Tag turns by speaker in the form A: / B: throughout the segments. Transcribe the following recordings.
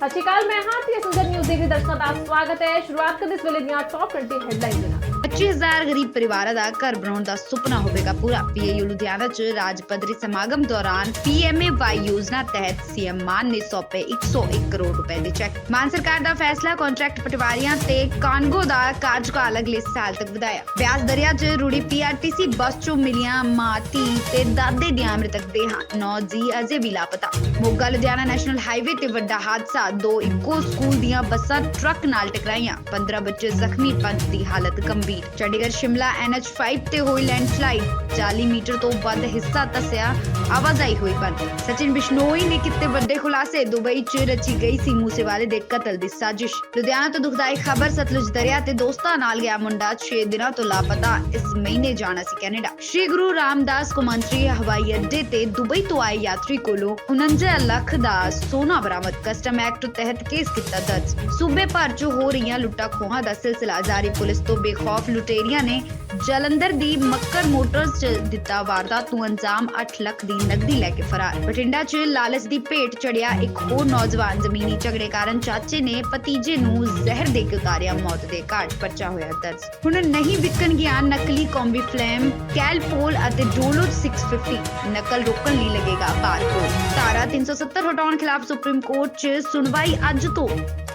A: ਸਤਿ ਸ਼੍ਰੀ ਅਕਾਲ, ਮੈਂ ਹਾਂ ਤੇ ਸੁੰਦਰ ਨਿਊਜ਼ ਦੇ ਦਰਸ਼ਕਾਂ ਦਾ ਸਵਾਗਤ ਹੈ। ਸ਼ੁਰੂਆਤ ਕਰਦੇ ਇਸ ਵੇਲੇ ਦੀਆਂ ਟੌਪ 20 ਹੈਡਲਾਈਨਸ ਦੇ ਨਾਲ।
B: 25000 ਗਰੀਬ ਪਰਿਵਾਰਾਂ ਦਾ ਘਰ ਬਣਾਉਣ ਦਾ ਸੁਪਨਾ ਹੋਵੇਗਾ ਪੂਰਾ। ਪੀਏਯੂ ਲੁਧਿਆਣਾ 'ਚ ਰਾਜ ਪੱਧਰੀ ਸਮਾਗਮ ਦੌਰਾਨ ਪੀਐਮਏਵਾਈ ਯੋਜਨਾ ਤਹਿਤ ਸੀਐਮ ਮਾਨ ਨੇ ਸੌਂਪੇ 101 ਕਰੋੜ ਰੁਪਏ ਦੇ ਚੈੱਕ। ਮਾਨ ਸਰਕਾਰ ਦਾ ਫੈਸਲਾ ਕੰਟਰੈਕਟ ਪਟਵਾਰੀਆਂ ਤੇ ਕਾਨਗੋ ਦਾ ਕਾਰਜਕਾਲ ਅਗਲੇ ਸਾਲ ਤੱਕ ਵਧਾਇਆ। ਬਿਆਸ ਦਰਿਆ 'ਚ ਰੁੜੀ ਪੀਆਰਟੀਸੀ ਬੱਸ 'ਚੋਂ ਮਿਲੀਆਂ ਮਾਂ, ਧੀ ਤੇ ਦਾਦੇ ਦੀਆਂ ਮ੍ਰਿਤਕ ਦੇਹਾਂ ਨੌ ਜੀ ਅਜੇ ਵੀ ਲਾਪਤਾ। ਮੋਗਾ, ਲੁਧਿਆਣਾ ਨੈਸ਼ਨਲ ਹਾਈਵੇ ਤੇ ਵੱਡਾ ਹਾਦਸਾ ਦੋ ਇੱਕੋ ਸਕੂਲ ਦੀਆਂ ਬੱਸਾਂ ਟਰੱਕ ਨਾਲ ਟਕਰਾਈਆਂ। 15 ਬੱਚੇ ਜ਼ਖਮੀ, ਪੰਜ ਦੀ ਹਾਲਤ ਗੰਭੀਰ। ਚੰਡੀਗੜ੍ਹ ਸ਼ਿਮਲਾ NH5 ਤੇ ਹੋਈ ਲੈਂਡਸਲਾਈਡ। 40 ਮੀਟਰ ਤੋਂ ਵੱਧ ਹਿੱਸਾ ਤਸਿਆ ਆਵਾਜਾਈ ਹੋਈ ਬੰਦ। ਸਚਿਨ ਬਿਸ਼ਨੋਈ ਨੇ ਕੀਤੇ ਵੱਡੇ ਖੁਲਾਸੇ। ਦੁਬਈ 'ਚ ਰਚੀ ਗਈ ਸੀ ਮੂਸੇਵਾਲੇ ਦੇ ਕਤਲ ਦੀ ਸਾਜ਼ਿਸ਼। ਲੁਧਿਆਣਾ ਤੋਂ ਦੁਖਦਾਈ ਖਬਰ, ਸਤਲੁਜ ਦਰਿਆ ਤੇ ਦੋਸਤਾਂ ਨਾਲ ਗਿਆ ਮੁੰਡਾ। 6 ਦਿਨਾਂ ਤੋਂ ਲਾਪਤਾ। ਇਸ ਮਹੀਨੇ ਜਾਣਾ ਸੀ ਕੈਨੇਡਾ। ਸ਼੍ਰੀ ਗੁਰੂ ਰਾਮਦਾਸ ਕੌਮਾਂਤਰੀ ਹਵਾਈ ਅੱਡੇ ਤੇ ਦੁਬਈ ਤੋਂ ਆਏ ਯਾਤਰੀ ਕੋਲੋਂ 49 ਲੱਖ ਦਾ ਸੋਨਾ ਬਰਾਮਦ। ਕਸਟਮ ਐਕਟ ਤਹਿਤ ਕੇਸ ਕੀਤਾ ਦਰਜ। ਸੂਬੇ ਭਰ 'ਚ ਹੋ ਰਹੀਆਂ ਲੁੱਟਾਂ ਖੋਹਾਂ ਦਾ ਸਿਲਸਿਲਾ ਜਾਰੀ। ਪੁਲਿਸ ਤੋਂ ਬੇਖੌਫ ਲੁਟੇਰੀਆਂ ਨੇ ਜਲੰਧਰ ਦੀ ਮੱਕਰ ਮੋਟਰਸ 'ਚ ਦਿੱਤਾ ਵਾਰਦਾਤ ਨੂੰ ਅੰਜਾਮ 8 ਲੱਖ ਦੀ ਨਕਦੀ ਲੈ ਕੇ ਫਰਾਰ। ਬਠਿੰਡਾ 'ਚ ਲਾਲਚ ਦੀ ਭੇਟ ਚੜਿਆ ਇੱਕ ਹੋਰ ਨੌਜਵਾਨ। ਜ਼ਮੀਨੀ ਝਗੜੇ ਕਾਰਨ ਚਾਚੇ ਨੇ ਭਤੀਜੇ ਨੂੰ ਜ਼ਹਿਰ ਦੇ ਕੇ ਉਤਾਰਿਆ। ਮੌਤ ਦੇ ਘਾਟ ਪਰਚਾ ਹੋਇਆ ਦਰਜ। ਹੁਣ ਨਹੀਂ ਵਿਕਣ ਗਿਆ ਨਕਲੀ ਕੰਬੀ ਫਲੇਮ ਕੈਲਪੋਲ ਅਤੇ ਡੋਲੋ 650 ਨਕਲ ਰੋਕਣ ਲਈ ਲੱਗੇਗਾ ਬਾਰਕੋਡ। ਧਾਰਾ 370 ਹਟਾਉਣ ਖਿਲਾਫ ਸੁਪਰੀਮ ਕੋਰਟ 'ਚ ਸੁਣ ਸੁਣਵਾਈ ਅੱਜ ਤੋਂ।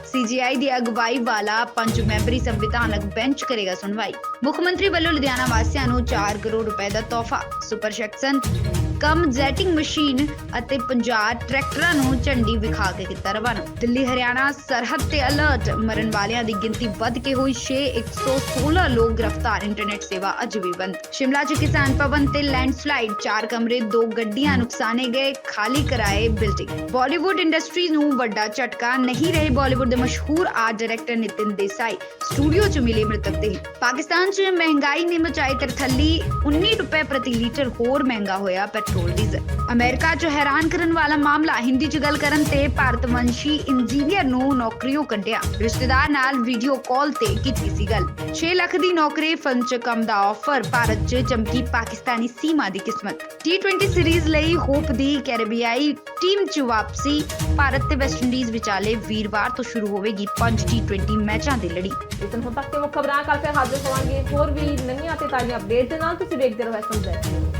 B: ਸੀਜੀਆਈ ਦੀ ਅਗਵਾਈ ਵਾਲਾ ਪੰਜ ਮੈਂਬਰੀ ਸੰਵਿਧਾਨਕ ਬੈਂਚ ਕਰੇਗਾ ਸੁਣਵਾਈ। ਮੁੱਖ ਮੰਤਰੀ ਵੱਲੋਂ ਲੁਧਿਆਣਾ ਵਾਸੀਆਂ ਨੂੰ 4 ਕਰੋੜ ਰੁਪਏ ਦਾ ਤੋਹਫਾ। ਸੁਪਰ ਸੈਕਸ਼ਨ ਕਮ ਮਸ਼ੀਨ ਅਤੇ 50 ਟਰੈਕਟਰਾਂ ਨੂੰ ਝੰਡੀ ਵਿਖਾ ਕੇ ਕੀਤਾ ਰਵਾਨਾ। ਦਿੱਲੀ, ਹਰਿਆਣਾ ਸਰਹੱਦ ਤੇ ਅਲਰਟ ਮਰਨ ਵਾਲਿਆਂ ਦੀ ਗਿਣਤੀ ਵੱਧ ਕੇ ਹੋਈ 6 116 ਲੋਕ ਗ੍ਰਿਫਤਾਰ ਇੰਟਰਨੈਟ ਸੇਵਾ ਅੱਜ ਵੀ ਬੰਦ। ਸ਼ਿਮਲਾ 'ਚ ਕਿਸਾਨ ਭਵਨ ਤੇ ਲੈਂਡਸਲਾਈਡ ਚਾਰ ਕਮਰੇ, ਦੋ ਗੱਡੀਆਂ ਨੁਕਸਾਨੇ ਗਏ, ਖਾਲੀ ਕਰਾਏ ਬਿਲਡਿੰਗ ਬਾਲੀਵੁੱਡ ਇੰਡਸਟਰੀ ਨੂੰ ਵੱਡਾ ਝਟਕਾ ਨਹੀਂ ਰਹੇ ਬਾਲੀਵੁੱਡ ਦੇ ਮਸ਼ਹੂਰ art director Nitin Desai. Studio 'ਚ ਮਿਲੇ ਮ੍ਰਿਤਕ ਦੇ ਪਾਕਿਸਤਾਨ 'ਚ ਮਹਿੰਗਾਈ ਨੇ ਮਚਾਈ ਤਰਥੱਲੀ 19 ਰੁਪਏ ਪ੍ਰਤੀ ਲੀਟਰ ਹੋਰ ਮਹਿੰਗਾ ਹੋਇਆ ਪੈਟਰੋਲ ਡੀਜ਼ਲ ਅਮਰੀਕਾ 'ਚ ਹੈਰਾਨ ਕਰਨ ਵਾਲਾ ਮਾਮਲਾ ਹਿੰਦੀ 'ਚ ਗੱਲ ਕਰਨ ਤੇ ਭਾਰਤਵੰਸ਼ੀ ਇੰਜੀਨੀਅਰ ਨੂੰ ਨੌਕਰੀਓ ਕੱਢਿਆ ਰਿਸ਼ਤੇਦਾਰ ਨਾਲ ਵੀਡੀਓ ਕਾਲ ਤੇ ਕੀਤੀ ਸੀ ਗੱਲ 6 ਲੱਖ ਦੀ ਨੌਕਰੀ ਫਿਲਮ ਦਾ ਆਫਰ ਭਾਰਤ 'ਚ ਚਮਕੀ ਪਾਕਿਸਤਾਨੀ ਸੀਮਾ ਦੀ ਕਿਸਮਤ T20 ਸੀਰੀਜ਼ ਲਈ ਹੋਪ ਦੀ ਕੈਰੇਬੀਆਈ ਟੀਮ 'ਚ ਵਾਪਸੀ ਭਾਰਤ ਤੇ ਵੈਸਟ ਇੰਡੀਜ਼ ਵਿਚਾਲੇ ਵੀਰਵਾਰ ਤੋਂ ਸ਼ੁਰੂ ਹੋਵੇਗੀ 5 T20 ਮੈਚਾਂ ਦੀ ਲੜੀ
A: ਇਸ ਦਿਨ ਤੱਕ ਤੇ ਮੁੱਖ ਖਬਰਾਂ ਕੱਲ ਫਿਰ ਹਾਜ਼ਰ ਹੋਵਾਂਗੇ ਹੋਰ ਵੀ ਨਵੀਆਂ ਤੇ ਤਾਜ਼ੀਆਂ ਅਪਡੇਟ ਦੇ ਨਾਲ ਤੁਸੀਂ ਦੇਖਦੇ ਰਹੋ ਐਸਐਮ